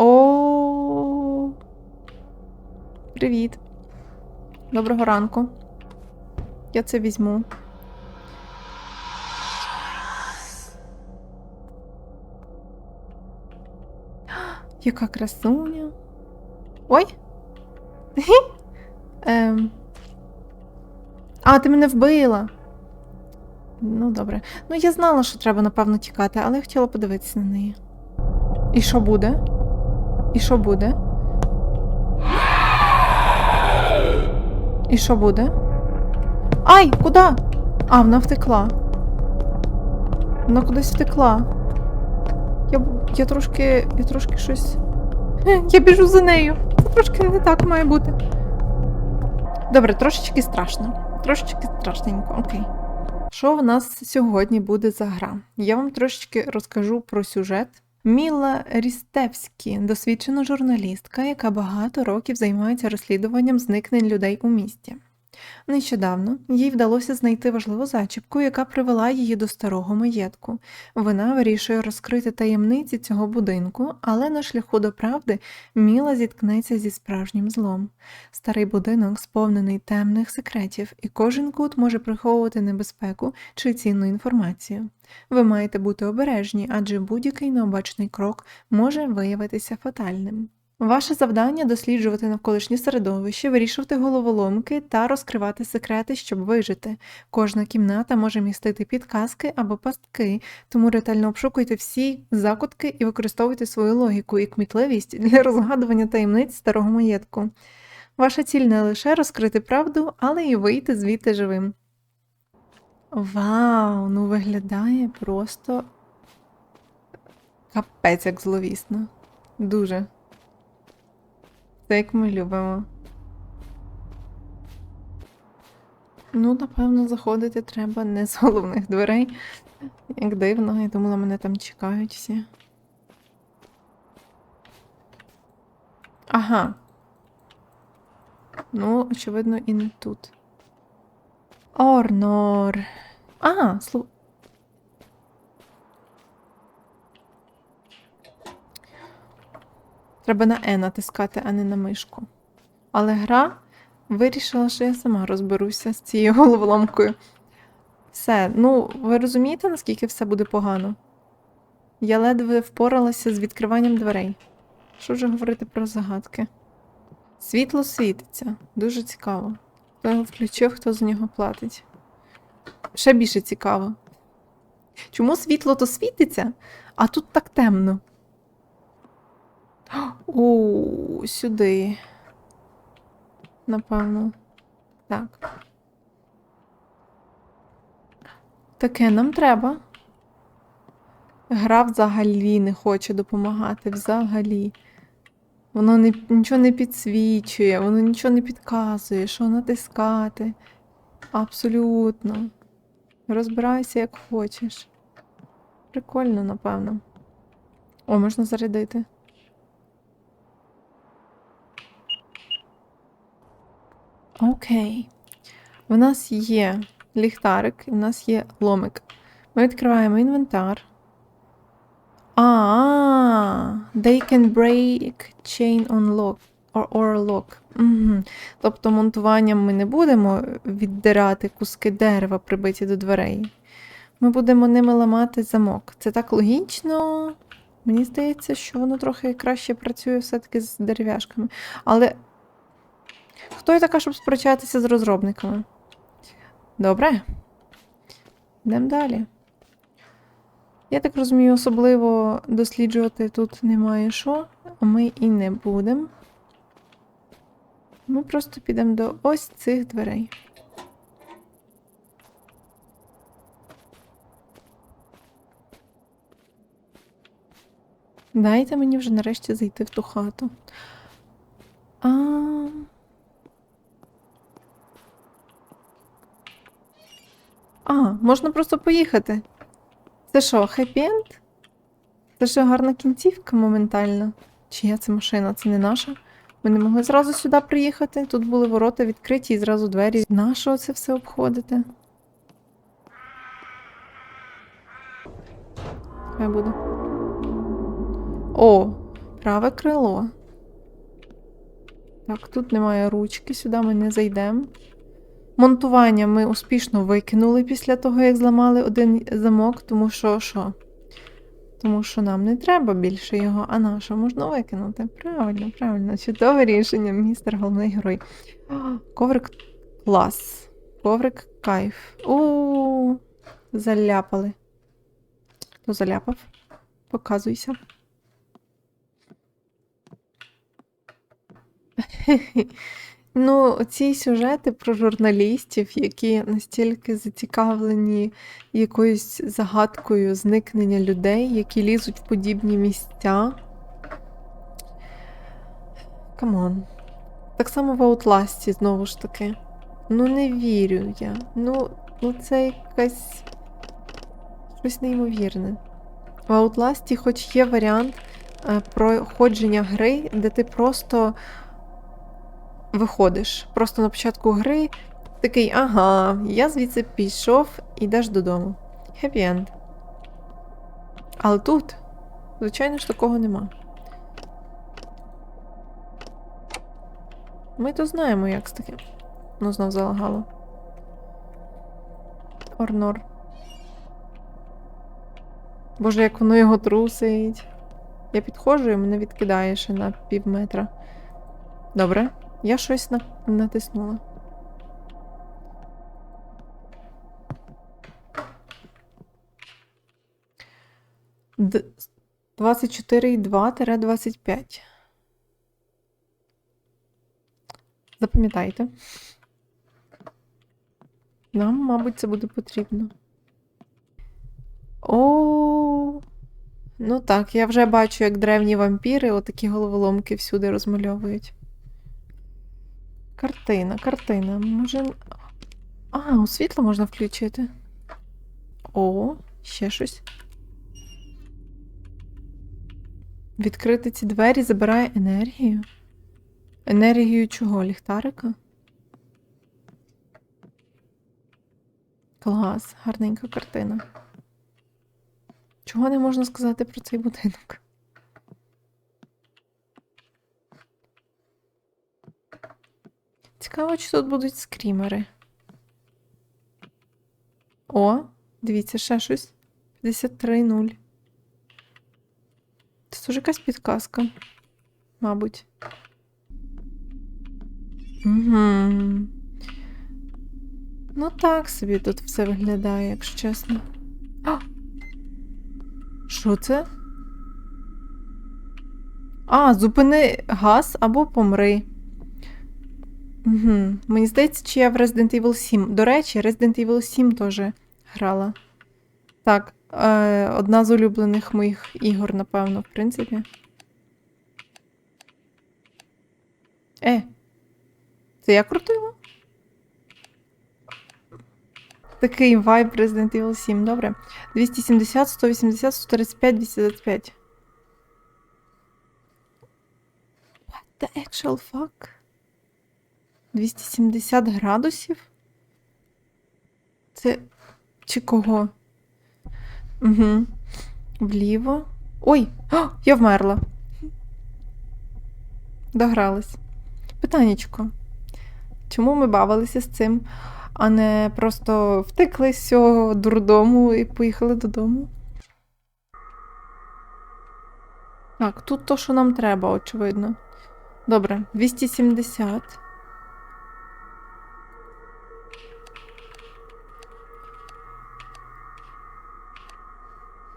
О. Привіт. Доброго ранку. Я це візьму. Яка красуня. Ой. Ем. А, ти мене вбила. Ну, добре. Ну, я знала, що треба, напевно, тікати, але я хотіла подивитися на неї. І що буде? І що буде? І що буде? Ай, куди? А, вона втекла. Вона кудись втекла. Я, я трошки. Я трошки щось. Я біжу за нею. Це трошки не так має бути. Добре, трошечки страшно. Трошечки страшненько, окей. Що в нас сьогодні буде за гра? Я вам трошечки розкажу про сюжет. Міла Рістевські, досвідчена журналістка, яка багато років займається розслідуванням зникнень людей у місті. Нещодавно їй вдалося знайти важливу зачіпку, яка привела її до старого маєтку. Вона вирішує розкрити таємниці цього будинку, але на шляху до правди Міла зіткнеться зі справжнім злом. Старий будинок сповнений темних секретів, і кожен кут може приховувати небезпеку чи цінну інформацію. Ви маєте бути обережні, адже будь-який необачний крок може виявитися фатальним. Ваше завдання досліджувати навколишнє середовище, вирішувати головоломки та розкривати секрети, щоб вижити. Кожна кімната може містити підказки або пастки, тому ретельно обшукуйте всі закутки і використовуйте свою логіку і кмітливість для розгадування таємниць старого маєтку. Ваша ціль не лише розкрити правду, але й вийти звідти живим. Вау, ну виглядає просто капець як зловісно. Дуже. Це як ми любимо. Ну, напевно, заходити треба не з головних дверей. Як дивно, я думала, мене там чекають всі. Ага. Ну, очевидно, і не тут. Орнор. А, слу... Треба на Е натискати, а не на мишку. Але гра вирішила, що я сама розберуся з цією головоломкою. Все, ну, ви розумієте, наскільки все буде погано? Я ледве впоралася з відкриванням дверей. Що вже говорити про загадки? Світло світиться. Дуже цікаво. Хто його включив, хто за нього платить. Ще більше цікаво. Чому світло то світиться, а тут так темно? О, сюди. Напевно. Так. Таке нам треба. Гра взагалі не хоче допомагати. Взагалі. Воно не, нічого не підсвічує, воно нічого не підказує, що натискати. Абсолютно. Розбирайся як хочеш. Прикольно, напевно. О, можна зарядити. Окей. У нас є ліхтарик, і в нас є ломик. Ми відкриваємо інвентар. А, they can break chain on lock or, or lock. Угу. Тобто монтуванням ми не будемо віддирати куски дерева, прибиті до дверей. Ми будемо ними ламати замок. Це так логічно. Мені здається, що воно трохи краще працює все-таки з дерев'яшками. Але Хто я така, щоб сперечатися з розробниками? Добре. Йдемо далі. Я так розумію, особливо досліджувати тут немає що, а ми і не будемо. Ми просто підемо до ось цих дверей. Дайте мені вже нарешті зайти в ту хату. А. А, можна просто поїхати. Це що, хеппі-енд? Це що гарна кінцівка моментально. Чия це машина? Це не наша? Ми не могли зразу сюди приїхати. Тут були ворота відкриті і зразу двері. Нащо це все обходити? Хай буде. О, Праве крило. Так, тут немає ручки, сюди ми не зайдемо. Монтування ми успішно викинули після того, як зламали один замок, тому що що? Тому що нам не треба більше його, а на можна викинути. Правильно, правильно. Чудове рішення, містер головний герой. Коврик клас. Коврик кайф. У заляпали. Хто заляпав? Показуйся. Ну, ці сюжети про журналістів, які настільки зацікавлені якоюсь загадкою зникнення людей, які лізуть в подібні місця. Камон. Так само в Outlast, знову ж таки. Ну, не вірю я. Ну, ну це якась щось неймовірне. В Outlast хоч є варіант е, проходження гри, де ти просто виходиш. Просто на початку гри такий, ага, я звідси пішов, ідеш додому. Хеппі енд. Але тут, звичайно ж, такого нема. Ми то знаємо, як з таким. Ну, знов залагало. Орнор. Боже, як воно його трусить. Я підходжу і мене відкидає ще на пів метра. Добре. Я щось на... натиснула. Д... 24,2-25. Запам'ятайте. Нам, мабуть, це буде потрібно. О, ну так, я вже бачу, як древні вампіри отакі головоломки всюди розмальовують. Картина, картина. Може. А, у світло можна включити. О, ще щось. Відкрити ці двері забирає енергію. Енергію чого? Ліхтарика? Клас, гарненька картина. Чого не можна сказати про цей будинок? Цікаво, чи тут будуть скрімери. О, дивіться, ще щось. 53-0. Це теж якась підказка. Мабуть. Угу. Ну, так собі тут все виглядає, якщо чесно. А! Що це? А, зупини газ або помри. Угу. Мені здається, чи я в Resident Evil 7. До речі, Resident Evil 7 теж грала. Так, е, одна з улюблених моїх ігор, напевно, в принципі. Е. Це я крутила? Такий вайб Resident Evil 7, добре. 270, 180, 135, 225. What the actual fuck? 270 градусів? Це. Чи кого? Угу. Вліво. Ой! О, я вмерла. Догралась. Питаннячко. Чому ми бавилися з цим, а не просто втекли з цього дурдому і поїхали додому? Так, тут то, що нам треба, очевидно. Добре, 270.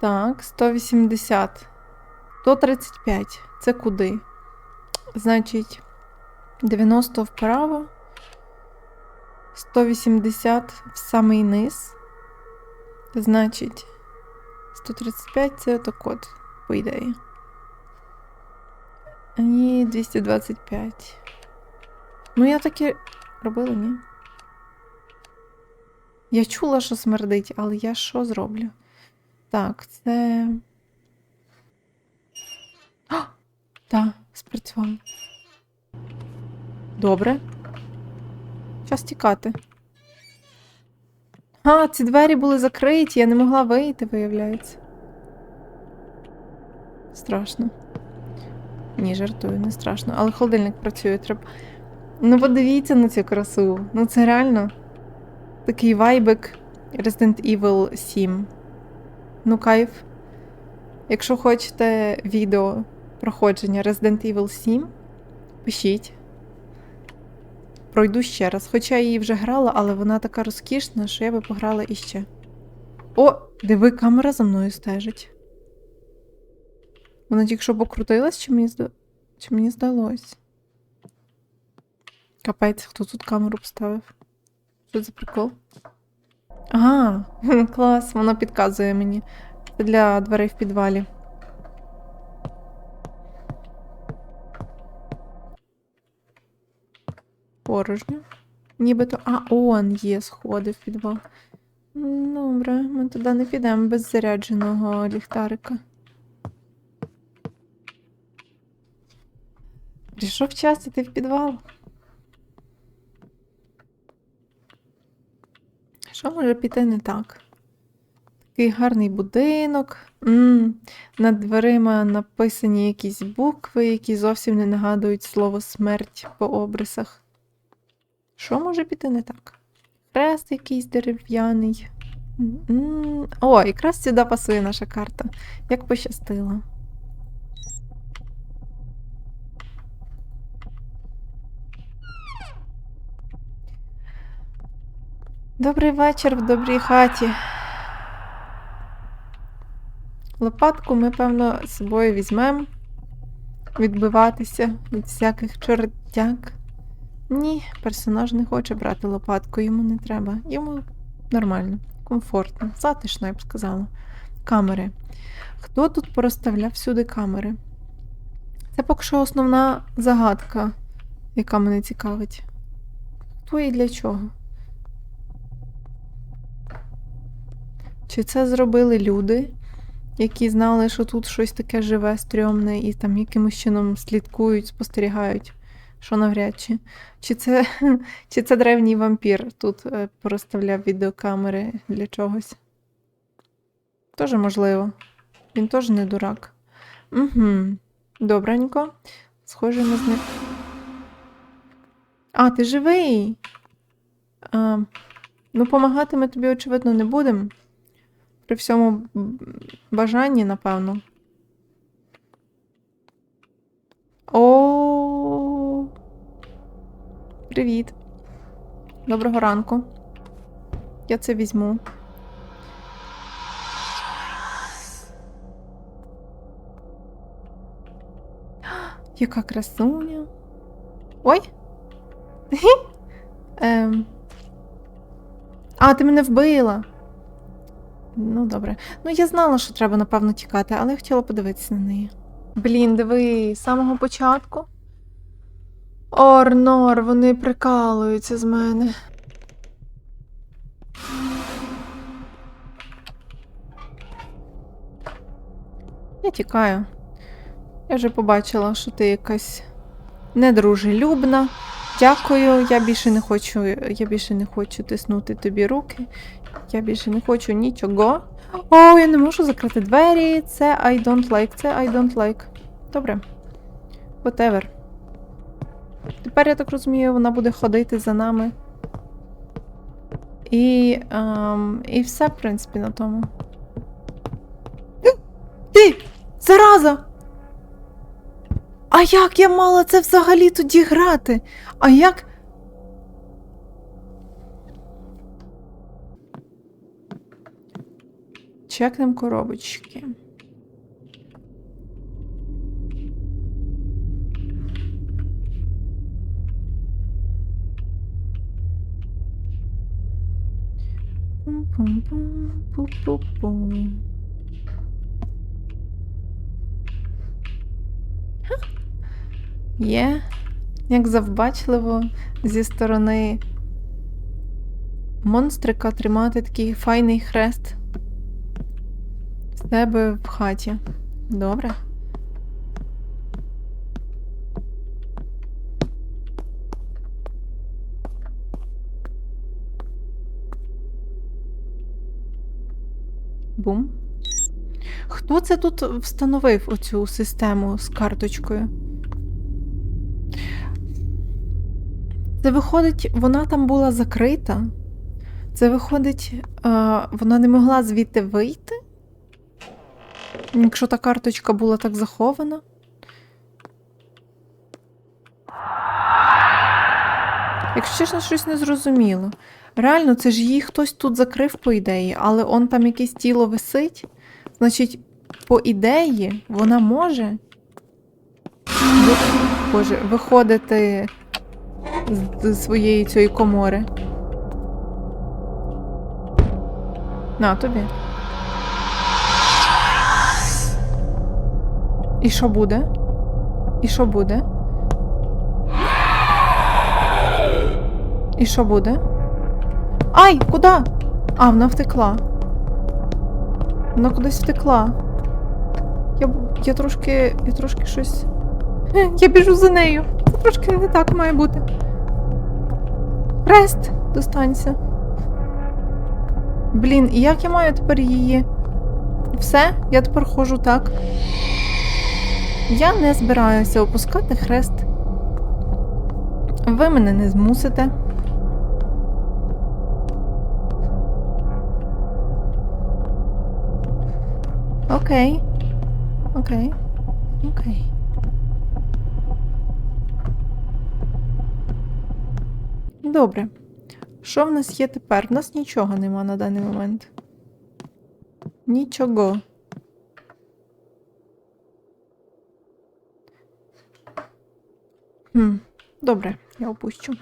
Так, 180. 135. Це куди? Значить, 90 вправо. 180 в самий низ. Значить, 135 це код, по ідеї. І 225. Ну, я таки робила, ні? Я чула, що смердить, але я що зроблю? Так, це. А! Так, спрацювало. Добре. Час тікати. А, ці двері були закриті, я не могла вийти, виявляється. Страшно. Ні, жартую, не страшно. Але холодильник працює, треба. Ну, подивіться на цю красу. Ну, це реально такий вайбик Resident Evil 7. Ну, кайф. Якщо хочете відео проходження Resident Evil 7, пишіть. Пройду ще раз. Хоча я її вже грала, але вона така розкішна, що я би пограла іще. О, диви, камера за мною стежить. Вона тільки що покрутилась, чи мені, зда... чи мені здалось? Капець, хто тут камеру поставив? Що це за прикол? Ага, клас, вона підказує мені. Для дверей в підвалі. Порожньо. Нібито. А, он є сходи в підвал. Добре, ми туди не підемо без зарядженого ліхтарика. Прийшов час іти в підвал. Що може піти не так? Такий гарний будинок. м над дверима написані якісь букви, які зовсім не нагадують слово смерть по обрисах. Що може піти не так? Хрест якийсь дерев'яний. М, О, якраз сюди пасує наша карта. Як пощастило. Добрий вечір в добрій хаті. Лопатку ми, певно, з собою візьмемо. Відбиватися від всяких чортяк. Ні, персонаж не хоче брати лопатку, йому не треба. Йому нормально, комфортно, затишно, я б сказала. Камери. Хто тут порозставляв всюди камери? Це поки що основна загадка, яка мене цікавить. Хто і для чого? Чи це зробили люди, які знали, що тут щось таке живе, стрьомне, і там якимось чином слідкують, спостерігають, що навряд чи. Чи це, чи це древній вампір тут е, порозставляв відеокамери для чогось? Тоже можливо. Він теж не дурак. Угу. Добренько. Схоже, ми з ним. А, ти живий. А, ну, помагати ми тобі, очевидно, не будемо. При всьому бажанні, напевно. О. Привіт. Доброго ранку. Я це візьму. Яка красуня. Ой. Ем. А, ти мене вбила. Ну, добре. Ну, я знала, що треба, напевно, тікати, але я хотіла подивитися на неї. Блін, диви, з самого початку. Орнор, вони прикалуються з мене. Я тікаю. Я вже побачила, що ти якась недружелюбна. Дякую, я більше не хочу, я більше не хочу тиснути тобі руки. Я більше не хочу нічого. О, я не можу закрити двері. Це I don't like, це I don't like. Добре. Whatever. Тепер, я так розумію, вона буде ходити за нами. І. ем, і все, в принципі, на тому. Ти! Зараза! А як я мала це взагалі тоді грати? А як. Чекнем коробочки. Пум-пум-пум, пу-пу-пум. Ха. Є, як завбачливо зі сторони монстрика тримати такий файний хрест в себе в хаті. Добре. Бум. Хто це тут встановив оцю систему з карточкою? Це виходить, вона там була закрита. Це виходить, вона не могла звідти вийти. Якщо та карточка була так захована. Якщо чесно, щось не зрозуміло. Реально, це ж її хтось тут закрив, по ідеї, але он там якесь тіло висить. Значить, по ідеї, вона може Боже, виходити з, своєї цієї комори. На тобі. І що буде? І що буде? І що буде? Ай, куди? А, вона втекла. Вона кудись втекла. Я, я трошки. Я трошки щось. Я біжу за нею. Це трошки не так має бути. Хрест, достанься. Блін, і як я маю тепер її? Все, я тепер ходжу так. Я не збираюся опускати хрест. Ви мене не змусите. Окей. Окей. Окей. Добре. Що в нас є тепер? В нас нічого нема на даний момент. Нічого. Хм. Добре, я опущу.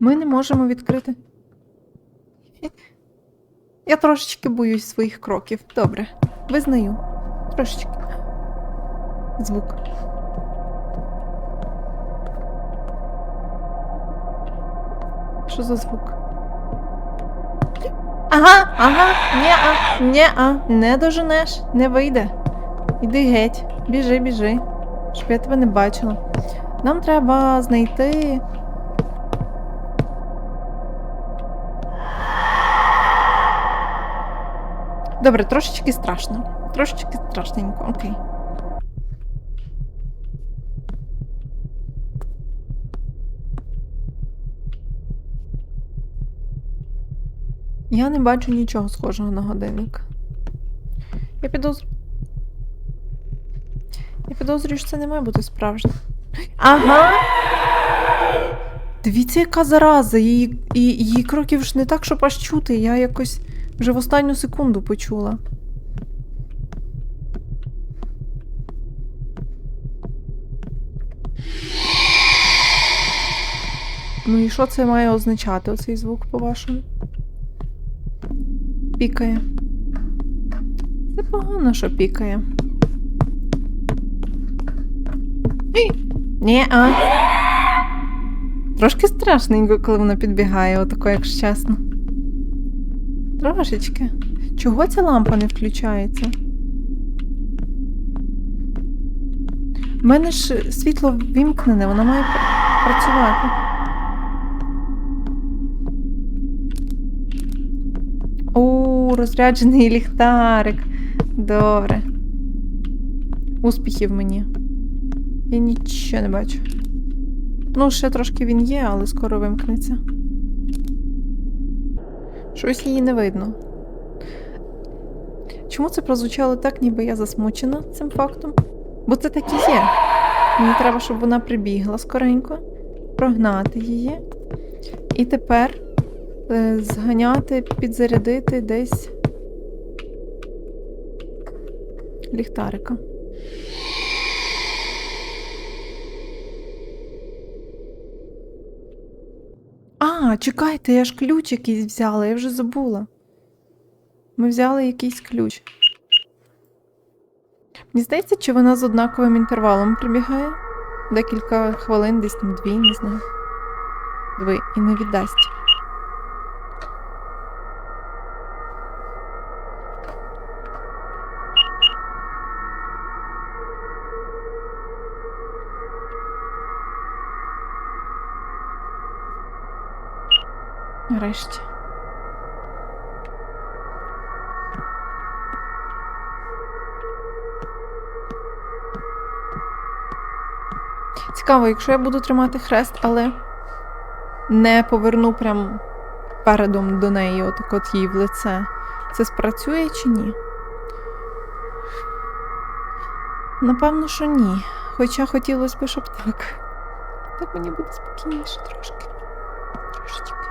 Ми не можемо відкрити. Я трошечки боюсь своїх кроків. Добре, визнаю. Трошечки. Звук. Що за звук? Ага, ага, не-а, не-а, не доженеш, не вийде. Іди геть, біжи, біжи. Щоб я тебе не бачила. Нам треба знайти. Добре, трошечки страшно. Трошечки страшненько, окей. Я не бачу нічого схожого на годинник. Я підозрюю. Я підозрюю, що це не має бути справжнє. Ага. Дивіться, яка зараза. Її, її кроків ж не так, щоб аж чути. Я якось вже в останню секунду почула. Ну і що це має означати, оцей звук, по-вашому? Пікає. Це погано, що пікає. Ні, а. Трошки страшненько, коли вона підбігає, отако, якщо чесно. Трошечки. Чого ця лампа не включається? У мене ж світло вімкнене, воно має працювати. Розряджений ліхтарик. Добре. Успіхів мені. Я нічого не бачу. Ну, ще трошки він є, але скоро вимкнеться. Щось її не видно. Чому це прозвучало так, ніби я засмучена цим фактом? Бо це так і є. Мені треба, щоб вона прибігла скоренько, прогнати її. І тепер зганяти, підзарядити десь ліхтарика. А, чекайте, я ж ключ якийсь взяла, я вже забула. Ми взяли якийсь ключ. Мені здається, чи вона з однаковим інтервалом прибігає? Декілька хвилин, десь там дві, не знаю. Диви, і не віддасть. нарешті. Цікаво, якщо я буду тримати хрест, але не поверну прям передом до неї, отак от їй в лице. Це спрацює чи ні? Напевно, що ні. Хоча хотілося б, щоб так. Так мені буде спокійніше трошки. Трошечки.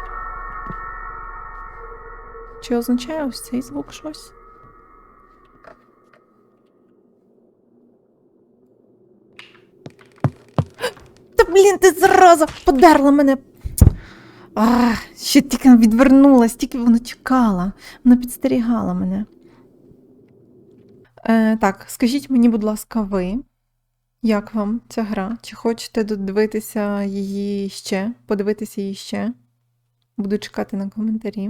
Чи означає ось цей звук щось? Блін, ти зараза! Подерла мене. А, ще тільки відвернулась, тільки вона чекала. Вона підстерігала мене. Е, так, скажіть мені, будь ласка, ви, як вам ця гра? Чи хочете додивитися її ще? Подивитися її ще? Буду чекати на коментарі.